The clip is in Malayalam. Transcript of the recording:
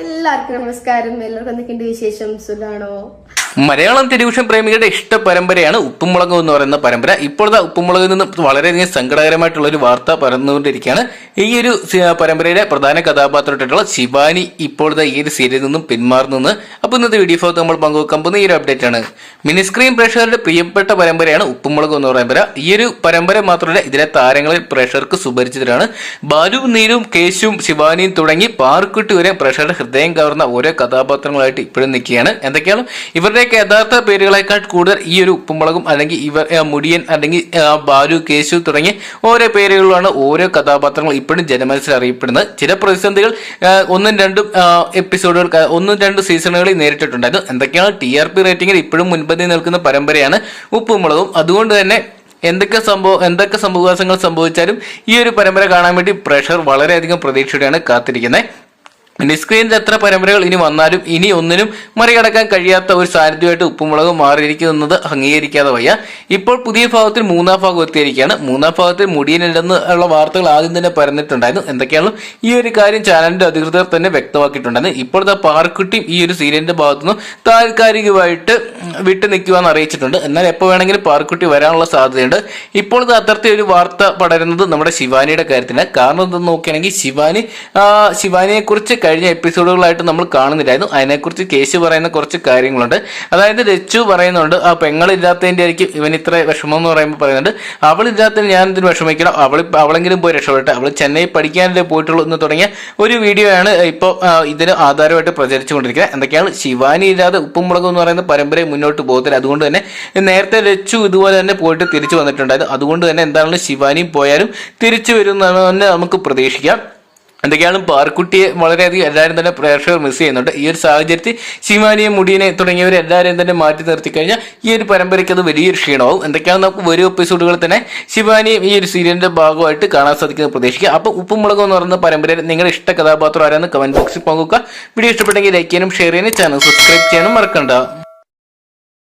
എല്ലാവർക്കും നമസ്കാരം. എല്ലാവർക്കും എന്തൊക്കെയുണ്ട് വിശേഷം? സുഖാണോ? മലയാളം ടെലിവിഷൻ പ്രേമികളുടെ ഇഷ്ട പരമ്പരയാണ് ഉപ്പുമുളക് എന്ന് പറയുന്ന പരമ്പര. ഇപ്പോഴത്തെ ഉപ്പുമുളകിൽ നിന്നും വളരെയധികം സങ്കടകരമായിട്ടുള്ള ഒരു വാർത്ത പരന്നുകൊണ്ടിരിക്കുകയാണ്. ഈ ഒരു പരമ്പരയുടെ പ്രധാന കഥാപാത്രമായിട്ടുള്ള ശിവാനി ഇപ്പോഴത്തെ ഈ ഒരു സീരിയലിൽ നിന്നും പിന്മാറുന്നു അപ്പോൾ ഇന്നത്തെ വീഡിയോ ഭാഗത്ത് നമ്മൾ പങ്കുവെക്കാൻ പോകുന്ന ഈ ഒരു അപ്ഡേറ്റ് ആണ്. മിനി സ്ക്രീൻ പ്രേക്ഷകരുടെ പ്രിയപ്പെട്ട പരമ്പരയാണ് ഉപ്പുമുളക് എന്ന് പരമ്പര. ഈ ഒരു പരമ്പര മാത്രമല്ല ഇതിലെ താരങ്ങളിൽ പ്രേക്ഷകർക്ക് സുപരിചിതരാണ്. ബാലു നീരും കേശുവും ശിവാനിയും തുടങ്ങി പാർക്കുട്ടി വരെ പ്രേക്ഷകരുടെ ഹൃദയം കവർന്ന ഓരോ കഥാപാത്രങ്ങളായിട്ട് ഇപ്പോഴും നിൽക്കുകയാണ്. എന്തൊക്കെയാണ് ഇവരുടെയൊക്കെ യഥാർത്ഥ പേരുകളെക്കാൾ കൂടുതൽ ഈ ഒരു ഉപ്പുമുളകും അല്ലെങ്കിൽ ഇവർ മുടിയൻ അല്ലെങ്കിൽ ബാലു കേശു തുടങ്ങി ഓരോ പേരുകളിലാണ് ഓരോ കഥാപാത്രങ്ങൾ ഇപ്പോഴും ജനമനസ്സിൽ അറിയപ്പെടുന്നത്. ചില പ്രതിസന്ധികൾ ഒന്നും രണ്ടും എപ്പിസോഡുകൾ ഒന്നും രണ്ട് സീസണുകളിൽ നേരിട്ടിട്ടുണ്ടായിരുന്നു. എന്തൊക്കെയാണ് ടി ആർ പി റേറ്റിംഗിൽ ഇപ്പോഴും മുൻപന്തി നിൽക്കുന്ന പരമ്പരയാണ് ഉപ്പുമുളകും. അതുകൊണ്ട് തന്നെ എന്തൊക്കെ സംഭവം എന്തൊക്കെ സംഭവവാസങ്ങൾ സംഭവിച്ചാലും ഈ ഒരു പരമ്പര കാണാൻ വേണ്ടി പ്രഷർ വളരെയധികം പ്രതീക്ഷയോടെയാണ് കാത്തിരിക്കുന്നത്. ഡിസ്ക്രീനിൽ എത്ര പരമ്പരകൾ ഇനി വന്നാലും ഇനി ഒന്നിനും മറികടക്കാൻ കഴിയാത്ത ഒരു സാന്നിധ്യമായിട്ട് ഉപ്പുമുളക് മാറിയിരിക്കുന്നത് അംഗീകരിക്കാതെ വയ്യ. ഇപ്പോൾ പുതിയ ഭാഗത്തിൽ മൂന്നാം ഭാഗം എത്തിയിരിക്കുകയാണ്. മൂന്നാം ഭാഗത്തിൽ മുടിയനില്ലെന്ന് ഉള്ള വാർത്തകൾ ആദ്യം തന്നെ പരന്നിട്ടുണ്ടായിരുന്നു. എന്തൊക്കെയാണ് ഈ ഒരു കാര്യം ചാനലിന്റെ അധികൃതർ തന്നെ വ്യക്തമാക്കിയിട്ടുണ്ടായിരുന്നു. ഇപ്പോഴത്തെ പാർക്കുട്ടിയും ഈ ഒരു സീരിയലിന്റെ ഭാഗത്തുനിന്ന് താൽക്കാലികമായിട്ട് വിട്ടു നിൽക്കുവാന്ന് അറിയിച്ചിട്ടുണ്ട്. എന്നാൽ എപ്പോൾ വേണമെങ്കിലും പാർക്കുട്ടി വരാനുള്ള സാധ്യതയുണ്ട്. ഇപ്പോഴത്തെ അത്തരത്തിൽ ഒരു വാർത്ത പടരുന്നത് നമ്മുടെ ശിവാനിയുടെ കാര്യത്തിലാണ്. കാരണം എന്തെന്ന് നോക്കുകയാണെങ്കിൽ ശിവാനി ശിവാനിയെ കുറിച്ച് കഴിഞ്ഞ എപ്പിസോഡുകളായിട്ട് നമ്മൾ കാണുന്നില്ലായിരുന്നു. അതിനെക്കുറിച്ച് കേശു പറയുന്ന കുറച്ച് കാര്യങ്ങളുണ്ട്. അതായത് രച്ചു പറയുന്നുണ്ട് ആ പെങ്ങളില്ലാത്തതിന്റെ ആയിരിക്കും ഇവൻ ഇത്ര വിഷമം എന്ന് പറയുമ്പോൾ പറയുന്നുണ്ട്. അവളില്ലാത്തതിന് ഞാൻ ഇതിന് വിഷമിക്കണം? അവൾ അവളെങ്കിലും പോയി രക്ഷപ്പെടട്ടെ. അവൾ ചെന്നൈ പഠിക്കാനല്ലേ പോയിട്ടുള്ളൂ എന്ന് തുടങ്ങിയ ഒരു വീഡിയോ ആണ് ഇപ്പോൾ ഇതിന് ആധാരമായിട്ട് പ്രചരിച്ചുകൊണ്ടിരിക്കുന്നത്. എന്തൊക്കെയാണ്? ശിവാനി ഇല്ലാതെ മുളകും എന്ന് പറയുന്ന പരമ്പരയെ മുന്നോട്ട് പോകത്തില്ല. അതുകൊണ്ട് തന്നെ നേരത്തെ രച്ചു ഇതുപോലെ തന്നെ പോയിട്ട് തിരിച്ചു വന്നിട്ടുണ്ടായിരുന്നു. അതുകൊണ്ട് തന്നെ എന്താണെങ്കിലും ശിവാനിയും പോയാലും തിരിച്ചു വരുമെന്നാണ് തന്നെ നമുക്ക് പ്രതീക്ഷിക്കാം. എന്തൊക്കെയാണ് പാർക്കുട്ടിയെ വളരെയധികം എല്ലാവരും തന്നെ പ്രേക്ഷകർ മിസ് ചെയ്യുന്നുണ്ട്. ഈ ഒരു സാഹചര്യത്തിൽ ശിവാനിയെ മുടിയനെ തുടങ്ങിയവർ എല്ലാവരെയും തന്നെ മാറ്റി നിർത്തി കഴിഞ്ഞാൽ ഈ ഒരു പരമ്പരയ്ക്ക് അത് വലിയൊരു ക്ഷീണമാവും. എന്തൊക്കെയാണ് നമുക്ക് വരും എപ്പിസോഡുകൾ തന്നെ ശിവാനിയും ഈ ഒരു സീരിയലിന്റെ ഭാഗമായിട്ട് കാണാൻ സാധിക്കുന്നത് പ്രതീക്ഷിക്കുക. അപ്പോൾ ഉപ്പുമുളക് എന്ന് പറയുന്ന പരമ്പരയിൽ നിങ്ങളുടെ ഇഷ്ട കഥാപാത്രം ആരാന്ന് കമന്റ് ബോക്സിൽ പങ്കുക വീഡിയോ ഇഷ്ടപ്പെട്ടെങ്കിൽ ലൈക്ക് ചെയ്യാനും ഷെയർ ചെയ്യാനും ചാനൽ സബ്സ്ക്രൈബ് ചെയ്യാനും മറക്കണ്ട.